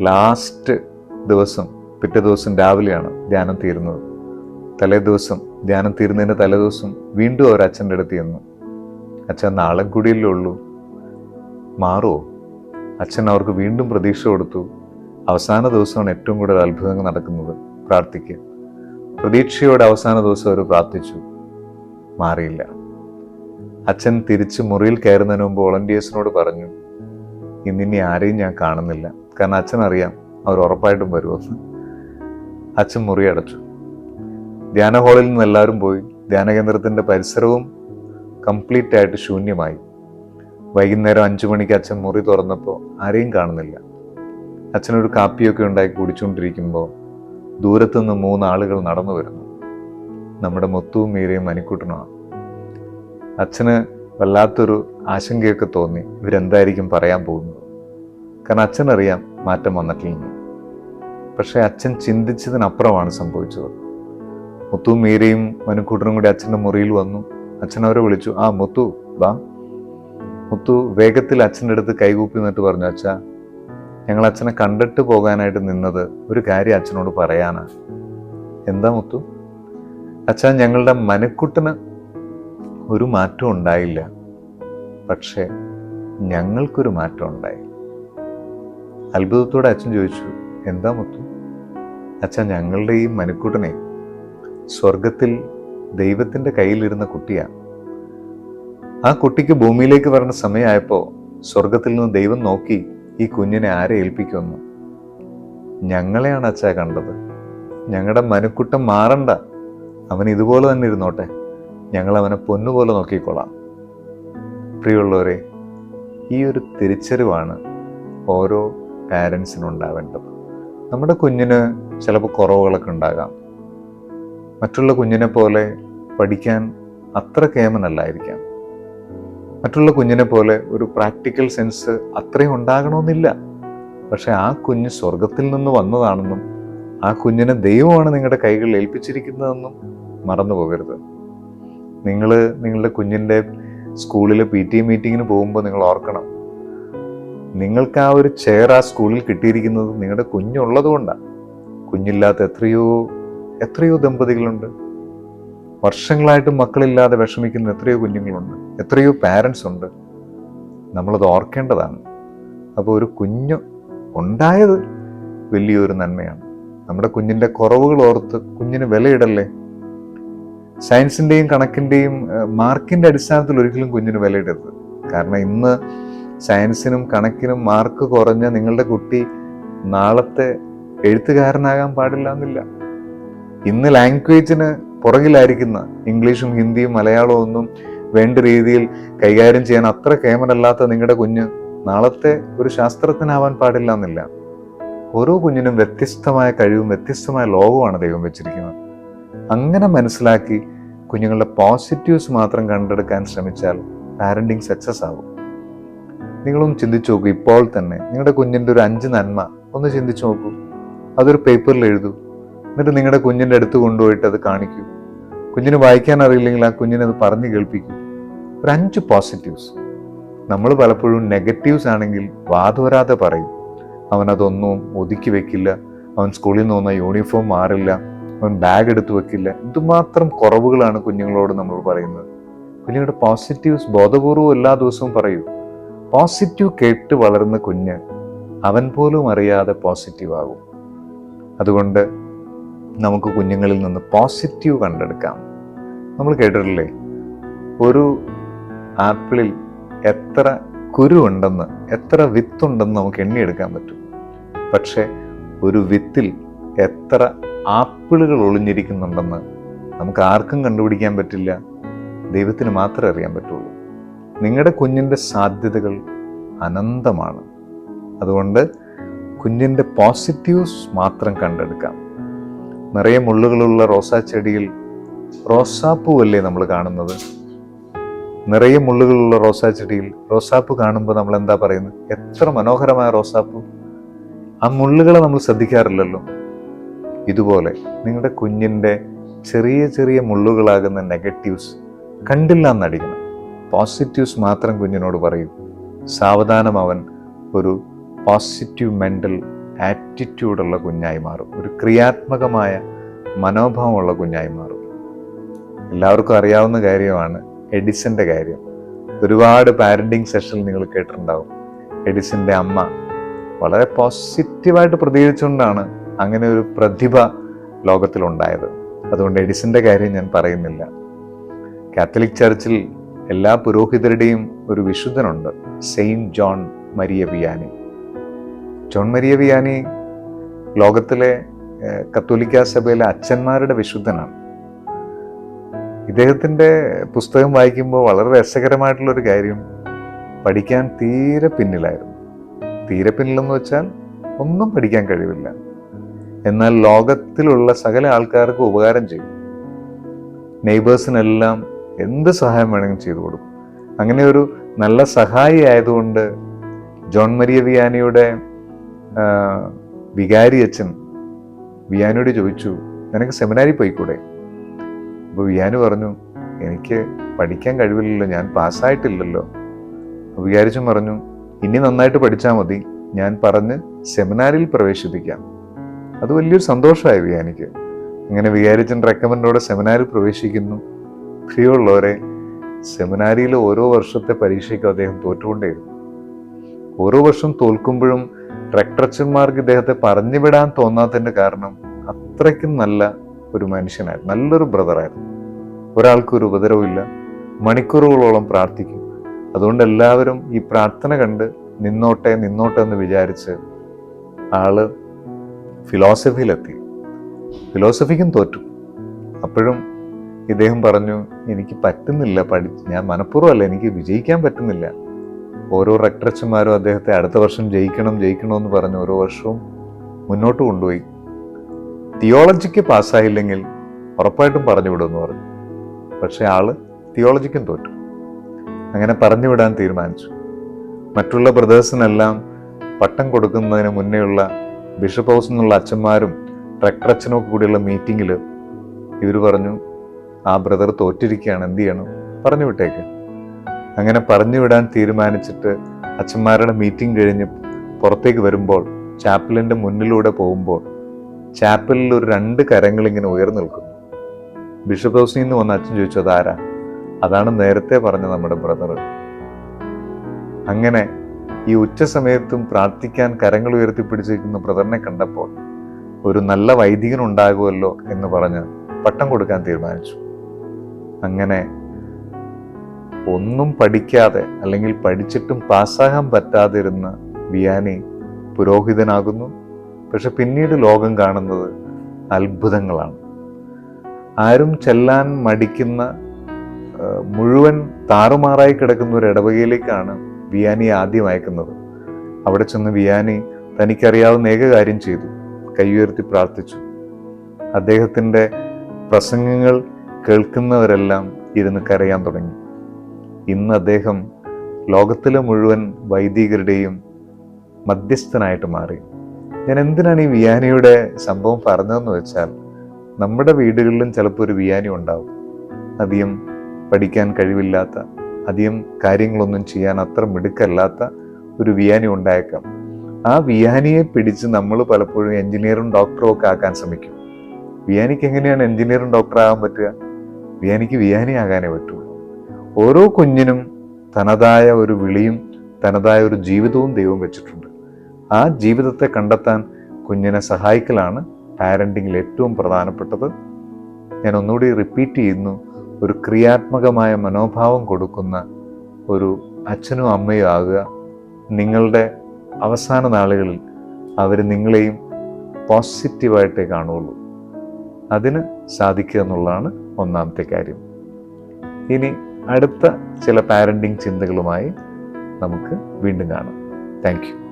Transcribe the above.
Last ദിവസം പിറ്റേ ദിവസം രാവിലെയാണ് ധ്യാനം തീരുന്നത്. തലേ ദിവസം ധ്യാനം തീരുന്നതിന്റെ തലേ ദിവസം വീണ്ടും അവർ അച്ഛന്റെ അടുത്ത് ചെന്നു. അച്ഛൻ നാളെ കൂടിയല്ലേ ഉള്ളൂ. മാറുമോ അച്ഛൻ അവർക്ക് വീണ്ടും പ്രതീക്ഷ കൊടുത്തു. അവസാന ദിവസമാണ് ഏറ്റവും കൂടുതൽ അത്ഭുതങ്ങൾ നടക്കുന്നത് പ്രാർത്ഥിക്കുക പ്രതീക്ഷയോടെ അവസാന ദിവസം അവർ പ്രാർത്ഥിച്ചു. മാറിയില്ല. അച്ഛൻ തിരിച്ച് മുറിയിൽ കയറുന്നതിന് മുമ്പ് വോളണ്ടിയേഴ്സിനോട് പറഞ്ഞു ഇന്നിനി ആരെയും ഞാൻ കാണുന്നില്ല. കാരണം അച്ഛനറിയാം അവർ ഉറപ്പായിട്ടും വരുമെന്ന് അച്ഛൻ മുറി അടച്ചു. ധ്യാന ഹാളിൽ നിന്ന് എല്ലാവരും പോയി. ധ്യാന കേന്ദ്രത്തിന്റെ പരിസരവും കംപ്ലീറ്റ് ആയിട്ട് ശൂന്യമായി. വൈകുന്നേരം അഞ്ചു മണിക്ക് അച്ഛൻ മുറി തുറന്നപ്പോൾ ആരെയും കാണുന്നില്ല. അച്ഛനൊരു കാപ്പിയൊക്കെ ഉണ്ടാക്കി കുടിച്ചുകൊണ്ടിരിക്കുമ്പോൾ ദൂരത്തുനിന്ന് മൂന്നാളുകൾ നടന്നു വരുന്നു. നമ്മുടെ മുത്തുവും മീരയും മനിക്കുട്ടനുമാണ് അച്ഛന് വല്ലാത്തൊരു ആശങ്കയൊക്കെ തോന്നി. ഇവരെന്തായിരിക്കും പറയാൻ പോകുന്നത്? കാരണം അച്ഛനറിയാം മാറ്റം വന്നിട്ടില്ലെന്ന് പക്ഷേ അച്ഛൻ ചിന്തിച്ചതിനപ്പുറമാണ് സംഭവിച്ചത്. മുത്തുവും മീരയും മനുക്കൂട്ടനും കൂടി അച്ഛന്റെ മുറിയിൽ വന്നു. അച്ഛൻ അവരെ വിളിച്ചു ആ മുത്തു വാ. മുത്തു വേഗത്തിൽ അച്ഛന്റെ അടുത്ത് കൈകൂപ്പി നിന്നിട്ട് പറഞ്ഞു അച്ഛാ ഞങ്ങൾ അച്ഛനെ കണ്ടിട്ട് പോകാനായിട്ട് നിന്നത് ഒരു കാര്യം അച്ഛനോട് പറയാനാണ് എന്താ മുത്തു? അച്ഛാ ഞങ്ങളുടെ മനക്കുട്ടന് ഒരു മാറ്റം ഉണ്ടായില്ല. പക്ഷേ ഞങ്ങൾക്കൊരു മാറ്റം ഉണ്ടായി അത്ഭുതത്തോടെ അച്ഛൻ ചോദിച്ചു എന്താ മുത്തു? അച്ഛൻ ഞങ്ങളുടെ ഈ മനക്കുട്ടനെ സ്വർഗത്തിൽ ദൈവത്തിന്റെ കയ്യിലിരുന്ന കുട്ടിയാണ് ആ കുട്ടിക്ക് ഭൂമിയിലേക്ക് വരുന്ന സമയമായപ്പോൾ സ്വർഗത്തിൽ നിന്ന് ദൈവം നോക്കി ഈ കുഞ്ഞിനെ ആരെ ഏൽപ്പിക്കുമെന്ന്. ഞങ്ങളെയാണ് അച്ഛാ കണ്ടത്. ഞങ്ങളുടെ മനുക്കുട്ടം മാറണ്ട. അവൻ ഇതുപോലെ തന്നെ ഇരുന്നോട്ടെ. ഞങ്ങൾ അവനെ പൊന്നുപോലെ നോക്കിക്കൊള്ളാം. പ്രിയമുള്ളവരെ ഈ ഒരു തിരിച്ചറിവാണ് ഓരോ പാരൻസിനും ഉണ്ടാവേണ്ടത് നമ്മുടെ കുഞ്ഞിന് ചിലപ്പോൾ കുറവുകളൊക്കെ ഉണ്ടാകാം. മറ്റുള്ള കുഞ്ഞിനെ പോലെ പഠിക്കാൻ അത്ര കേമനല്ലായിരിക്കാം. മറ്റുള്ള കുഞ്ഞിനെ പോലെ ഒരു പ്രാക്ടിക്കൽ സെൻസ് അത്രയും ഉണ്ടാകണമെന്നില്ല. പക്ഷെ ആ കുഞ്ഞ് സ്വർഗത്തിൽ നിന്ന് വന്നതാണെന്നും ആ കുഞ്ഞിനെ ദൈവമാണ് നിങ്ങളുടെ കൈകളിൽ ഏൽപ്പിച്ചിരിക്കുന്നതെന്നും മറന്നു പോകരുത്. നിങ്ങൾ നിങ്ങളുടെ കുഞ്ഞിന്റെ സ്കൂളിലെ പി ടി മീറ്റിങ്ങിന് പോകുമ്പോൾ നിങ്ങൾ ഓർക്കണം നിങ്ങൾക്ക് ആ ഒരു ചെയർ ആ സ്കൂളിൽ കിട്ടിയിരിക്കുന്നത് നിങ്ങളുടെ കുഞ്ഞുള്ളത് കൊണ്ടാണ് കുഞ്ഞില്ലാത്ത എത്രയോ എത്രയോ ദമ്പതികളുണ്ട്. വർഷങ്ങളായിട്ട് മക്കളില്ലാതെ വിഷമിക്കുന്ന എത്രയോ കുഞ്ഞുങ്ങളുണ്ട്. എത്രയോ പാരൻസ് ഉണ്ട്. നമ്മളത് ഓർക്കേണ്ടതാണ്. അപ്പോൾ ഒരു കുഞ്ഞ് ഉണ്ടായത് വലിയൊരു നന്മയാണ്. നമ്മുടെ കുഞ്ഞിന്റെ കുറവുകൾ ഓർത്ത് കുഞ്ഞിന് വിലയിടല്ലേ? സയൻസിന്റെയും കണക്കിന്റെയും മാർക്കിന്റെ അടിസ്ഥാനത്തിൽ ഒരിക്കലും കുഞ്ഞിന് വിലയിടരുത്. കാരണം ഇന്ന് സയൻസിനും കണക്കിനും മാർക്ക് കുറഞ്ഞ നിങ്ങളുടെ കുട്ടി നാളത്തെ എഴുത്തുകാരനാകാൻ പാടില്ല എന്നില്ല. ഇന്ന് ലാംഗ്വേജിന് പുറകിലായിരിക്കുന്ന ഇംഗ്ലീഷും ഹിന്ദിയും മലയാളവും ഒന്നും വേണ്ട രീതിയിൽ കൈകാര്യം ചെയ്യാൻ അത്ര കേമനല്ലാത്ത നിങ്ങളുടെ കുഞ്ഞ് നാളത്തെ ഒരു ശാസ്ത്രജ്ഞനാവാൻ പാടില്ല എന്നില്ല. ഓരോ കുഞ്ഞിനും വ്യത്യസ്തമായ കഴിവും വ്യത്യസ്തമായ ലോകവുമാണ് ദൈവം വെച്ചിരിക്കുന്നത്. അങ്ങനെ മനസ്സിലാക്കി കുഞ്ഞുങ്ങളുടെ പോസിറ്റീവ്സ് മാത്രം കണ്ടെടുക്കാൻ ശ്രമിച്ചാൽ പാരന്റിങ് സക്സസ് ആകും നിങ്ങളൊന്ന് ചിന്തിച്ചു നോക്കൂ ഇപ്പോൾ തന്നെ നിങ്ങളുടെ കുഞ്ഞിന്റെ ഒരു അഞ്ച് നന്മ ഒന്ന് ചിന്തിച്ചു നോക്കൂ. അതൊരു പേപ്പറിൽ എഴുതൂ. എന്നിട്ട് നിങ്ങളുടെ കുഞ്ഞിന്റെ അടുത്ത് കൊണ്ടുപോയിട്ട് അത് കാണിക്കൂ. കുഞ്ഞിന് വായിക്കാൻ അറിയില്ലെങ്കിൽ ആ കുഞ്ഞിനെ അത് പറഞ്ഞു കേൾപ്പിക്കൂ. ഒരു അഞ്ച് പോസിറ്റീവ്സ് നമ്മൾ പലപ്പോഴും നെഗറ്റീവ്സ് ആണെങ്കിൽ വാതുവരാതെ പറയും. അവൻ അതൊന്നും ഒതുക്കി വെക്കില്ല. അവൻ സ്കൂളിൽ നിന്ന് വന്ന യൂണിഫോം മാറില്ല. അവൻ ബാഗ് എടുത്ത് വെക്കില്ല. എന്തുമാത്രം കുറവുകളാണ് കുഞ്ഞുങ്ങളോട് നമ്മൾ പറയുന്നത്. കുഞ്ഞുങ്ങളുടെ പോസിറ്റീവ്സ് ബോധപൂർവം എല്ലാ ദിവസവും പറയൂ. പോസിറ്റീവ് കേട്ട് വളർന്ന കുഞ്ഞ് അവൻ പോലും അറിയാതെ പോസിറ്റീവ് ആകും. അതുകൊണ്ട് നമുക്ക് കുഞ്ഞുങ്ങളിൽ നിന്ന് പോസിറ്റീവ് കണ്ടെടുക്കാം. നമ്മൾ കേട്ടിട്ടില്ലേ? ഒരു ആപ്പിളിൽ എത്ര കുരു ഉണ്ടെന്ന് എത്ര വിത്തുണ്ടെന്ന് നമുക്ക് എണ്ണിയെടുക്കാൻ പറ്റും. പക്ഷേ ഒരു വിത്തിൽ എത്ര ആപ്പിളുകൾ ഒളിഞ്ഞിരിക്കുന്നുണ്ടെന്ന് നമുക്ക് ആർക്കും കണ്ടുപിടിക്കാൻ പറ്റില്ല. ദൈവത്തിന് മാത്രമേ അറിയാൻ പറ്റുള്ളൂ. നിങ്ങളുടെ കുഞ്ഞിന്റെ സാധ്യതകൾ അനന്തമാണ്. അതുകൊണ്ട് കുഞ്ഞിന്റെ പോസിറ്റീവ്സ് മാത്രം കണ്ടെടുക്കാം. നിറയെ മുള്ളുകളുള്ള റോസാ ചെടിയിൽ റോസാപ്പൂവല്ലേ നമ്മൾ കാണുന്നത്? നിറയെ മുള്ളുകളുള്ള റോസാ ചെടിയിൽ റോസാപ്പ് കാണുമ്പോൾ നമ്മൾ എന്താ പറയുന്നത്? എത്ര മനോഹരമായ റോസാപ്പ്. ആ മുള്ളുകളെ നമ്മൾ ശ്രദ്ധിക്കാറില്ലല്ലോ. ഇതുപോലെ നിങ്ങളുടെ കുഞ്ഞിന്റെ ചെറിയ ചെറിയ മുള്ളുകളാകുന്ന നെഗറ്റീവ്സ് കണ്ടില്ല എന്നടിക്കണം. പോസിറ്റീവ്സ് മാത്രം കുഞ്ഞിനോട് പറയും. സാവധാനം അവൻ ഒരു പോസിറ്റീവ് മെന്റൽ ആറ്റിറ്റ്യൂഡുള്ള കുഞ്ഞായി മാറും. ഒരു ക്രിയാത്മകമായ മനോഭാവമുള്ള കുഞ്ഞായി മാറും. എല്ലാവർക്കും അറിയാവുന്ന കാര്യമാണ് എഡിസന്റെ കാര്യം. ഒരുപാട് പാരന്റിങ് സെഷനിൽ നിങ്ങൾ കേട്ടിട്ടുണ്ടാവും. എഡിസന്റെ അമ്മ വളരെ പോസിറ്റീവായിട്ട് പ്രതികരിച്ചുകൊണ്ടാണ് അങ്ങനെ ഒരു പ്രതിഭ ലോകത്തിലുണ്ടായത്. അതുകൊണ്ട് എഡിസന്റെ കാര്യം ഞാൻ പറയുന്നില്ല. കാത്തലിക് ചർച്ചിൽ എല്ലാ പുരോഹിതരുടെയും ഒരു വിശുദ്ധനുണ്ട് saint John Maria Vianney John Maria Vianney ലോകത്തിലെ കത്തോലിക്ക സഭയിലെ അച്ഛന്മാരുടെ വിശുദ്ധനാണ്. ഇദ്ദേഹത്തിന്റെ പുസ്തകം വായിക്കുമ്പോൾ വളരെ രസകരമായിട്ടുള്ളൊരു കാര്യം പഠിക്കാൻ തീരെ പിന്നിലായിരുന്നു. തീരെ പിന്നിലെന്ന് വെച്ചാൽ ഒന്നും പഠിക്കാൻ കഴിവില്ല. എന്നാൽ ലോകത്തിലുള്ള സകല ആൾക്കാർക്ക് ഉപകാരം ചെയ്യും. നെയ്ബേഴ്സിനെല്ലാം എന്ത് സഹായം വേണമെങ്കിലും ചെയ്തു കൊടുക്കും. അങ്ങനെ ഒരു നല്ല സഹായി ആയതുകൊണ്ട് ജോൺ മരിയ വിയാനിയുടെ വികാരി അച്ഛൻ വിയാനിയോട് ചോദിച്ചു നിനക്ക് സെമിനാരി പോയിക്കൂടെ? അപ്പോൾ വിയാനി പറഞ്ഞു എനിക്ക് പഠിക്കാൻ കഴിവില്ലല്ലോ ഞാൻ പാസ്സായിട്ടില്ലല്ലോ. അപ്പോൾ വികാരിച്ചൻ പറഞ്ഞു ഇനി നന്നായിട്ട് പഠിച്ചാൽ മതി ഞാൻ പറഞ്ഞ് സെമിനാരിൽ പ്രവേശിപ്പിക്കാം. അത് വലിയൊരു സന്തോഷമായി വിയാനിക്ക്. അങ്ങനെ വികാരിച്ചൻ റെക്കമെൻഡോടെ സെമിനാരിൽ പ്രവേശിക്കുന്നു. പ്രിയമുള്ളവരെ സെമിനാരിയിൽ ഓരോ വർഷത്തെ പരീക്ഷയ്ക്കും അദ്ദേഹം തോറ്റുകൊണ്ടേയിരുന്നു. ഓരോ വർഷം തോൽക്കുമ്പോഴും റെക്ടറച്ചന്മാർക്ക് ഇദ്ദേഹത്തെ പറഞ്ഞു വിടാൻ തോന്നാത്തതിന്റെ കാരണം അത്രയ്ക്കും നല്ല ഒരു മനുഷ്യനായിരുന്നു നല്ലൊരു ബ്രദറായിരുന്നു. ഒരാൾക്ക് ഒരു ഉപദ്രവമില്ല മണിക്കൂറുകളോളം പ്രാർത്ഥിക്കും. അതുകൊണ്ട് എല്ലാവരും ഈ പ്രാർത്ഥന കണ്ട് നിന്നോട്ടെ നിന്നോട്ടെ എന്ന് വിചാരിച്ച് ആൾ ഫിലോസഫിയിലെത്തി. ഫിലോസഫിക്കും തോറ്റു. അപ്പോഴും ഇദ്ദേഹം പറഞ്ഞു എനിക്ക് പറ്റുന്നില്ല പഠിച്ച് ഞാൻ മനഃപൂർവമല്ല എനിക്ക് വിജയിക്കാൻ പറ്റുന്നില്ല. ഓരോ റെക്ടറച്ചന്മാരും അദ്ദേഹത്തെ അടുത്ത വർഷം ജയിക്കണം ജയിക്കണമെന്ന് പറഞ്ഞ് ഓരോ വർഷവും മുന്നോട്ട് കൊണ്ടുപോയി. തിയോളജിക്ക് പാസ്സായില്ലെങ്കിൽ ഉറപ്പായിട്ടും പറഞ്ഞു വിടുമെന്ന് പറഞ്ഞു. പക്ഷെ ആൾ തിയോളജിക്കും തോറ്റു. അങ്ങനെ പറഞ്ഞു വിടാൻ തീരുമാനിച്ചു. മറ്റുള്ള ബ്രദേഴ്സിനെല്ലാം പട്ടം കൊടുക്കുന്നതിന് മുന്നേയുള്ള ബിഷപ്പ് ഹൗസിൽ നിന്നുള്ള അച്ഛന്മാരും റെക്ടറച്ഛനും ഒക്കെ കൂടിയുള്ള മീറ്റിങ്ങിൽ ഇവർ പറഞ്ഞു ആ ബ്രദർ തോറ്റിരിക്കുകയാണ്. എന്ത് ചെയ്യണം? പറഞ്ഞു വിട്ടേക്ക്. അങ്ങനെ പറഞ്ഞു വിടാൻ തീരുമാനിച്ചിട്ട് അച്ഛന്മാരുടെ മീറ്റിംഗ് കഴിഞ്ഞ് പുറത്തേക്ക് വരുമ്പോൾ ചാപ്പലിന്റെ മുന്നിലൂടെ പോകുമ്പോൾ ചാപ്പലിൽ ഒരു രണ്ട് കരങ്ങൾ ഇങ്ങനെ ഉയർന്നു നിൽക്കുന്നു. ബിഷപ്പ് ഹൗസിൽ നിന്ന് വന്ന അച്ഛൻ ചോദിച്ചു അതാരാ? അതാണ് നേരത്തെ പറഞ്ഞ നമ്മുടെ ബ്രദർ. അങ്ങനെ ഈ ഉച്ച സമയത്തും പ്രാർത്ഥിക്കാൻ കരങ്ങൾ ഉയർത്തിപ്പിടിച്ചിരിക്കുന്ന ബ്രദറിനെ കണ്ടപ്പോൾ ഒരു നല്ല വൈദികൻ ഉണ്ടാകുമല്ലോ എന്ന് പറഞ്ഞ് പട്ടം കൊടുക്കാൻ തീരുമാനിച്ചു. അങ്ങനെ ഒന്നും പഠിക്കാതെ അല്ലെങ്കിൽ പഠിച്ചിട്ടും പാസ്സാകാൻ പറ്റാതിരുന്ന വിയാനി പുരോഹിതനാകുന്നു. പക്ഷെ പിന്നീട് ലോകം കാണുന്നത് അത്ഭുതങ്ങളാണ്. ആരും ചെല്ലാൻ മടിക്കുന്ന മുഴുവൻ താറുമാറായി കിടക്കുന്ന ഒരു ഇടവകയിലേക്കാണ് വിയാനി ആദ്യം അയക്കുന്നത്. അവിടെ ചെന്ന് വിയാനി തനിക്കറിയാവുന്ന ഏക കാര്യം ചെയ്തു. കൈയുയർത്തി പ്രാർത്ഥിച്ചു. അദ്ദേഹത്തിന്റെ പ്രസംഗങ്ങൾ കേൾക്കുന്നവരെല്ലാം ഇരുന്ന് കരയാൻ തുടങ്ങി. ഇന്ന് അദ്ദേഹം ലോകത്തിലെ മുഴുവൻ വൈദികരുടെയും മധ്യസ്ഥനായിട്ട് മാറി. ഞാൻ എന്തിനാണ് ഈ വിയാനിയുടെ സംഭവം പറഞ്ഞതെന്ന് വെച്ചാൽ നമ്മുടെ വീടുകളിലും ചിലപ്പോൾ ഒരു വിയാനി ഉണ്ടാവും. അധികം പഠിക്കാൻ കഴിവില്ലാത്ത അധികം കാര്യങ്ങളൊന്നും ചെയ്യാൻ അത്ര മിടുക്കല്ലാത്ത ഒരു വിയാനി ഉണ്ടായേക്കാം. ആ വിയാനിയെ പിടിച്ച് നമ്മൾ പലപ്പോഴും എഞ്ചിനീയറും ഡോക്ടറും ഒക്കെ ആക്കാൻ ശ്രമിക്കും. വിയാനിക്ക് എങ്ങനെയാണ് എഞ്ചിനീയറും ഡോക്ടറാകാൻ പറ്റുക? വിയാനിക്ക് വിയാനി ആകാനേ പറ്റുള്ളൂ. ഓരോ കുഞ്ഞിനും തനതായ ഒരു വിളിയും തനതായ ഒരു ജീവിതവും ദൈവം വെച്ചിട്ടുണ്ട്. ആ ജീവിതത്തെ കണ്ടെത്താൻ കുഞ്ഞിനെ സഹായിക്കലാണ് പാരന്റിങ്ങിൽ ഏറ്റവും പ്രധാനപ്പെട്ടത്. ഞാൻ ഒന്നുകൂടി റിപ്പീറ്റ് ചെയ്യുന്നു ഒരു ക്രിയാത്മകമായ മനോഭാവം കൊടുക്കുന്ന ഒരു അച്ഛനും അമ്മയും ആകുക. നിങ്ങളുടെ അവസാന നാളുകളിൽ അവർ നിങ്ങളെയും പോസിറ്റീവായിട്ടേ കാണുള്ളൂ അതിന് സാധിക്കുക എന്നുള്ളതാണ് ഒന്നാമത്തെ കാര്യം. ഇനി അടുത്ത ചില പാരന്റിങ് ചിന്തകളുമായി നമുക്ക് വീണ്ടും കാണാം. താങ്ക്